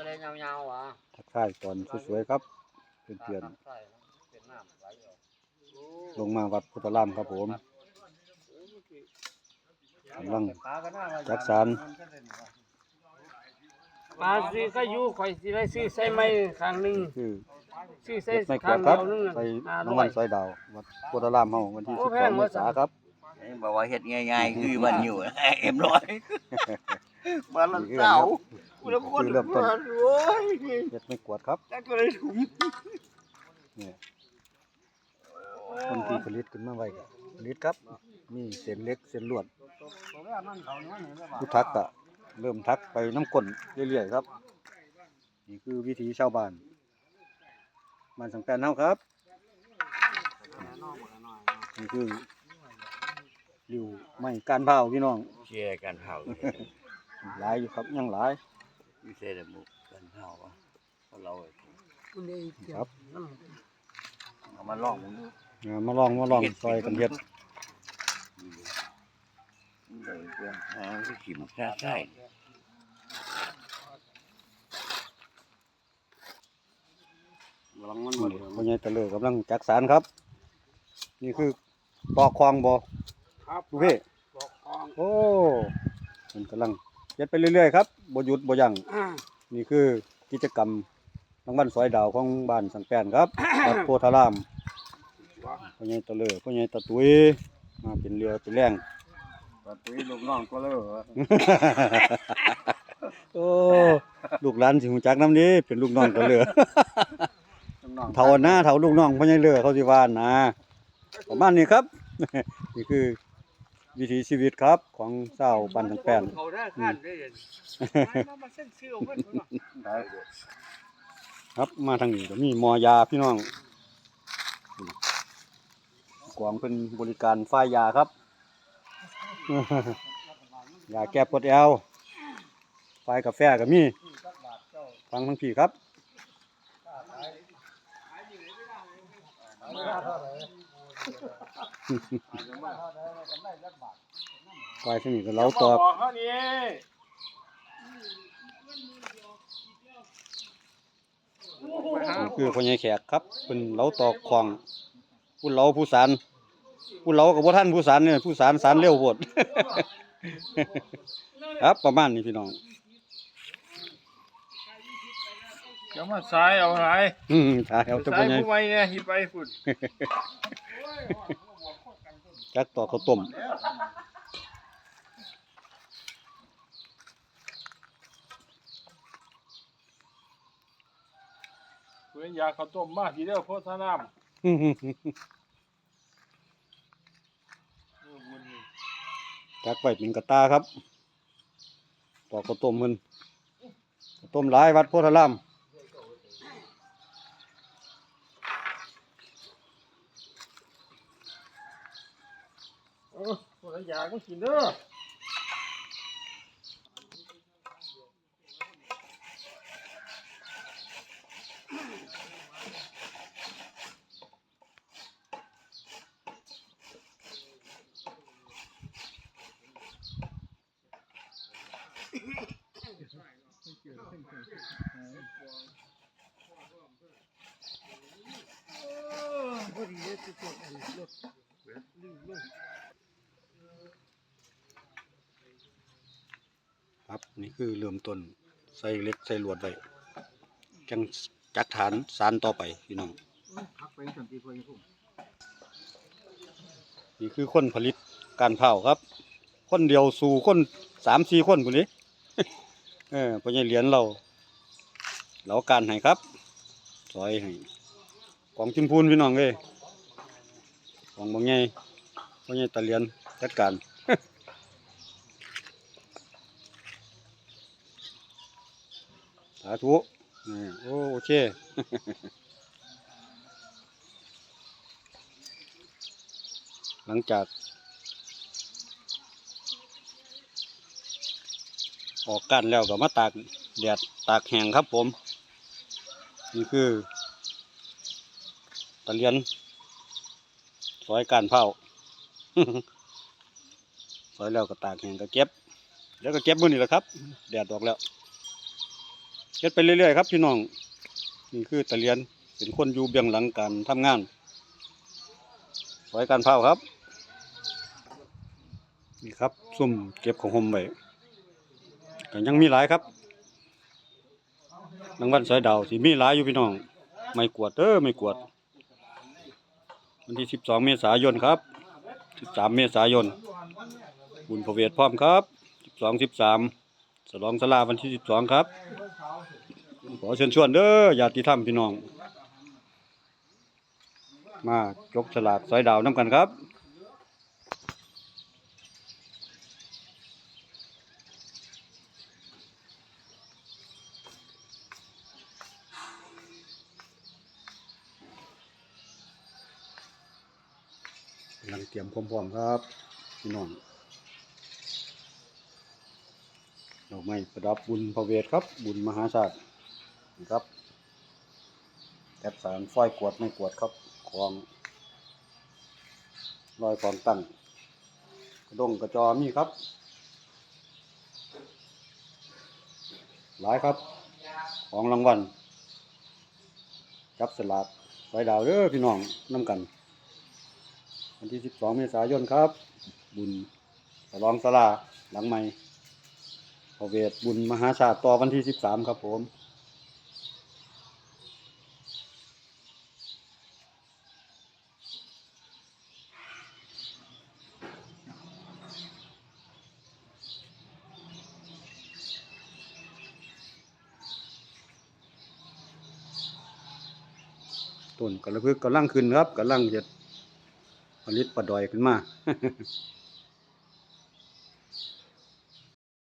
ก็เลยยาวๆอะทักทายตอนสวยๆครับเพื่อนใช่เป็นน้ำไหลออกๆลงมาวัดพุทธรามครับผมกำลังจักสารมาซื้อก็อยู่ข่อยสิได้ซื้อใส่ไม้ข้างหนึงคือ ซื้อใส่เฮ็ดไม่กข้าวงดคเดีรับยวนึงไปห้าน้ำร้อมัย นซอยดาววัดพุทธรามเฮาวันที่โอ้แพง12เมว่าษาครับบอกว่าเฮ็ดง่ายๆ คือวันอยู่ เอ็มร้อยมาละเสา กูละคนคือเริ่มต้นโอ้ยเฮ็ดไม่กวดครับจักก็เลยถุงเนี่ยคนที่ผลิตขึ้นมาไว้ก็ผลิตครับ มีเส้นเล็กเส้นลวดผู้ทักก็เริ่มทักไปน้ำก้นเรื่อยๆครับ นี่คือวิถีชาวบ้านบ้านสังแปนเฮาครับนี่คือริวไม้การเผาพี่น้องเชียร์กันเผาหลายอยู่ครับยังหลาย ไม่ใช่แต่หมุกกันเผาวะเพราะเราครับ เอามาลองมึงดูอ่ามาลองมาลองซอยกันเฮ็ดเดี๋ยวเพื่อนหาที่ขิมแค่ใช่ลองมันหมนี่ดพ่อใหญ่ตะเลอกำลังจักสารครับ นี่คือตอกคลองบ่ครับลูกพี่บอกกอง โอ้มันกำลัง เฮ็ดไปเรื่อยๆครับบ่หยุดบ่ยั้งอ่า นี่คือกิจกรรมรางวัลสอยดาวของบ้านสังแปนครับ วัดโพธารามพ่อใหญ่ตะเลอพ่อใหญ่ตะตุยมาเป็นเรือเป็นแรงตอนนี้ลูกน้องก็เลิกโอ้ลูกหลานสิฮู้จักนำนี้เป็นลูกน้องตะเลอน้องเท่าหน้าเท่าลูกน้องพ่อใหญ่เรือเขาสิว่านะประมาณนี้ครับ นี่คือ วิถีชีวิตครับ ของชาวบ้านสังแปนเขาได้คันได้เห็นมามาเส้นซื้อเอาเพิ่นพุ่นน่ะได้ครับมาทางนี้ก็มีหมอยาพี่น้องกวางเป็นบริการฝ้ายยาครับยาแก้ปวดแอวฝ้ายกาแฟก็มีฟังทั้งพี่ครับ ฝ้ายที่นี่ก็เราตอบบอกเขานี่นี่คือพ่อใหญ่แขกครับเป็นเราตอกของผู้เราผู้สารผู้เรากับผู้ท่านผู้สารเนี่ยผู้สารสารเร็วโพดครับประมาณนี้พี่น้องเดี๋ยวมาสายเอาหลายอืมถ่ายเอาแตะสาพ่ยอใหญ่ผู้ใหม่เนี่ยสิไปพุ่น จักต่อข้าวต้มเพิ่นอยากข้าวต้มมาทีเดียวโพธารามจักไปเป็นกระตาครับ ต่อข้าวต้มมันข้าวต้มหลายวัดโพธาราม เออบ่ได้อยากมากินเด้อ ครับนี่คือเริ่มต้นใส่เหล็กใส่ลวดไว้จังจักฐานสารต่อไปพี่น้องพักไปสันติพลพุ่มนี่คือคนผลิตการเผาครับ คนเดียวสู่คนสามสี่คนคนนี้เออพ่อใหญ่เหรียญเราเราการให้ครับซอยให้ของจุนพูนพี่น้องเลยของบางใหญ่พ่อใหญ่ตะเหรียญจัดการ สาธุโอ้โอเคหลังจาก ออกกันแล้วก็มาตากแดดตากแห้งครับผม นี่คือตะเลียนซอยการเผาซอยแล้วก็ตากแห้งก็เก็บ แล้วก็เก็บมือนี่แหละครับ แดดออกแล้ว เฮ็ดไปเรื่อยๆครับพี่น้องนี่คือตะเลียนเป็นคนอยู่เบื้องหลังการทำงานไว้การเผาครับ นี่ครับซุ่มเก็บของหมไว้ก็ยังมีหลายครับรางวัลสอยดาวสิมีหลายอยู่พี่น้อง ไม่กวดเด้อไม่กวด วันที่12เมษายนครับ13เมษายนบุญพระเวทพร้อมครับ12 13ส สลองสลาวันที่12ครับ ขอเชิญชวนเด้อญาติธรรมพี่น้อง มาจกสลากสอยดาวน้ำกันครับกำลังเตรียมพร้อมๆครับ พี่น้อง ดอกไม้ประดับบุญพระเวทครับ บุญมหาศาตร์นี่ครับแกบสารฝ้อยกวดไม่กวดครับของลอยของตั้งกระดงกระจอมีครับ หลายครับ ของรางวัลจับสลากไว้ดาวเด้อพี่น้องน้ำกัน วันที่ 12 เมษายนครับ บุญฉลองสลาหลังใหม่ พระเวทบุญมหาชาติต่อวันที่13ครับผมต้นกระพึกกำลังขึ้นครับกำลังเห็ดผลิตปลาดอยขึ้นมา